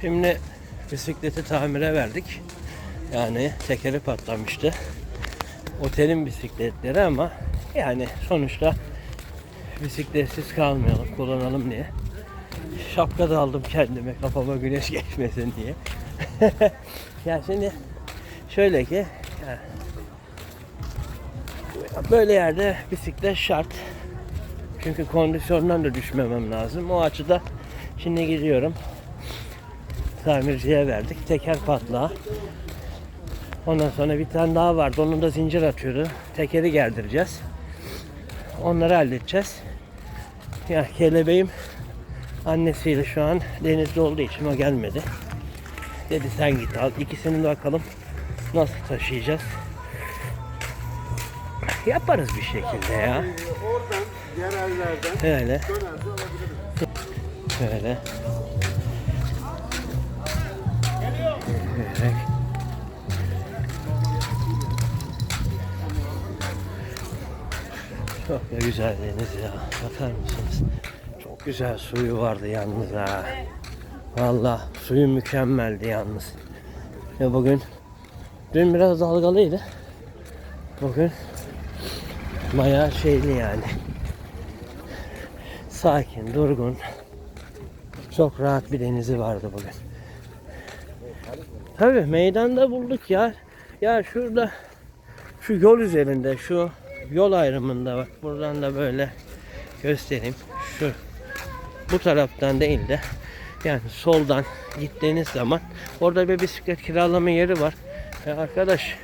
Şimdi bisikleti tamire verdik. Yani tekeri patlamıştı. Otelin bisikletleri ama yani sonuçta bisikletsiz kalmayalım, kullanalım diye. Şapka da aldım kendime kafama güneş geçmesin diye. ya şimdi şöyle ki böyle yerde bisiklet şart. Çünkü kondisyondan da düşmemem lazım. O açıda şimdi gidiyorum. Tamirciye verdik. Teker patlağı. Ondan sonra bir tane daha vardı. Onun da zincir atıyordu. Tekeri gerdireceğiz. Onları halledeceğiz. Ya kelebeğim annesiyle şu an denizde olduğu için o gelmedi. Dedi sen git al. İkisini de bakalım nasıl taşıyacağız. Yaparız bir şekilde ya. Oradan yerellerden Öyle. dönerse Böyle. Çok da güzel deniz ya. Bakar mısınız? Çok güzel suyu vardı yalnız ha. Valla suyu mükemmeldi yalnız. Ve bugün dün biraz dalgalıydı. Bugün bayağı şeyli yani. Sakin, durgun. Çok rahat bir denizi vardı bugün. Tabii meydanda bulduk ya. Ya şurada şu yol üzerinde şu yol ayrımında bak buradan da böyle göstereyim. Şu bu taraftan değil de yani soldan gittiğiniz zaman orada bir bisiklet kiralama yeri var. Ya arkadaş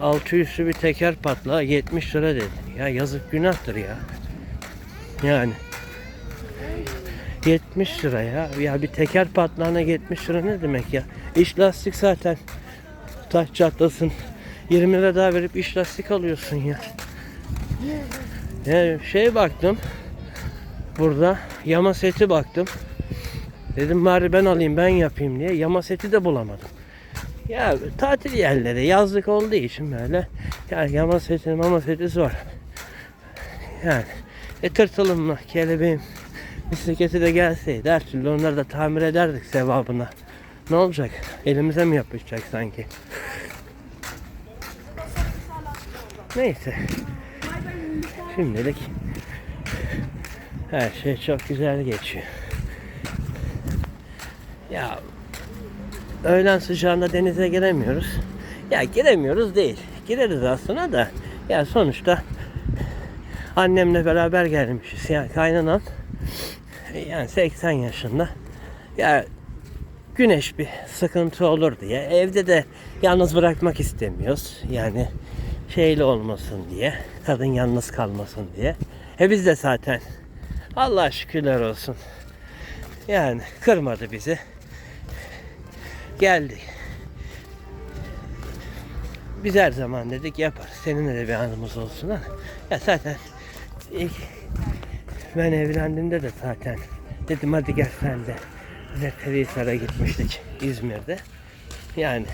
altı üstü bir teker patlağı 70 lira dedi. Ya yazık günahtır ya. Yani 70 lira ya. Ya bir teker patlağına 70 lira ne demek ya? İç lastik zaten taş çatlasın. 20 lira daha verip iç lastik alıyorsun ya. Ya şey baktım. Burada yama seti baktım. Dedim bari ben alayım ben yapayım diye. Yama seti de bulamadım. Ya tatil yerleri yazlık olduğu için böyle ya yama seti mama seti zor. Yani e tırtılımla kelebeğim bisikleti de gelseydi her türlü onları da tamir ederdik sevabına. Ne olacak? Elimize mi yapışacak sanki? Neyse. Şimdilik her şey çok güzel geçiyor. Ya öğlen sıcağında denize giremiyoruz. Ya giremiyoruz değil. Gireriz aslında da. Ya sonuçta annemle beraber gelmişiz. Yani kaynanan yani 80 yaşında. Ya güneş bir sıkıntı olur diye evde de yalnız bırakmak istemiyoruz. Yani şeyli olmasın diye, kadın yalnız kalmasın diye. E biz de zaten Allah şükürler olsun. Yani kırmadı bizi. Geldi. Biz her zaman dedik yaparız. Seninle de bir anımız olsun ha. Ya zaten ilk ben evlendiğimde de zaten dedim hadi gel sen de. Zekerihisar'a gitmiştik İzmir'de. Yani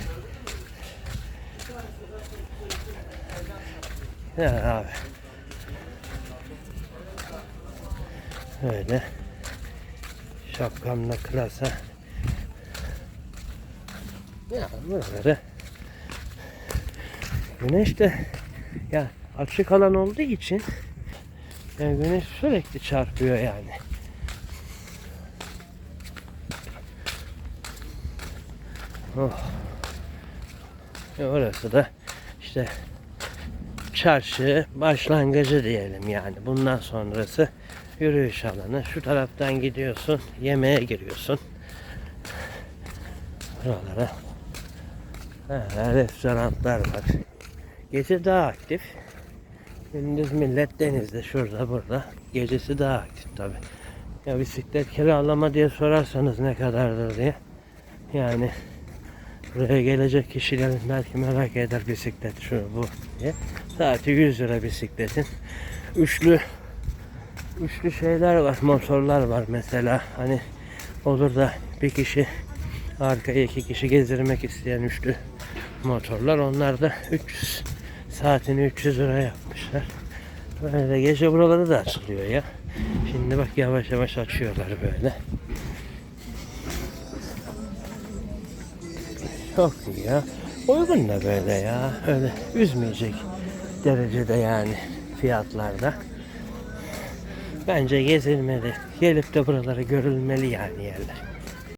ya abi. Öyle. Şapkamla klasa. Ya böyle. Güneş de ya açık alan olduğu için yani güneş sürekli çarpıyor yani. Oh. E orası da işte çarşı başlangıcı diyelim yani. Bundan sonrası yürüyüş alanı. Şu taraftan gidiyorsun, yemeğe giriyorsun. Buralara ha, restoranlar var. Gece daha aktif. Gündüz millet denizde şurada burada. Gecesi daha aktif tabi. Ya bisiklet kiralama diye sorarsanız ne kadardır diye. Yani buraya gelecek kişilerin belki merak eder bisiklet şu bu diye. Saati 100 lira bisikletin. Üçlü üçlü şeyler var, motorlar var mesela. Hani olur da bir kişi arkaya iki kişi gezdirmek isteyen üçlü motorlar. Onlar da 300 saatini 300 lira yapmışlar. Böyle gece buraları da açılıyor ya. Şimdi bak yavaş yavaş açıyorlar böyle. Çok iyi ya. Uygun da böyle ya. Öyle üzmeyecek derecede yani fiyatlarda. Bence gezilmeli. Gelip de buralara görülmeli yani yerler.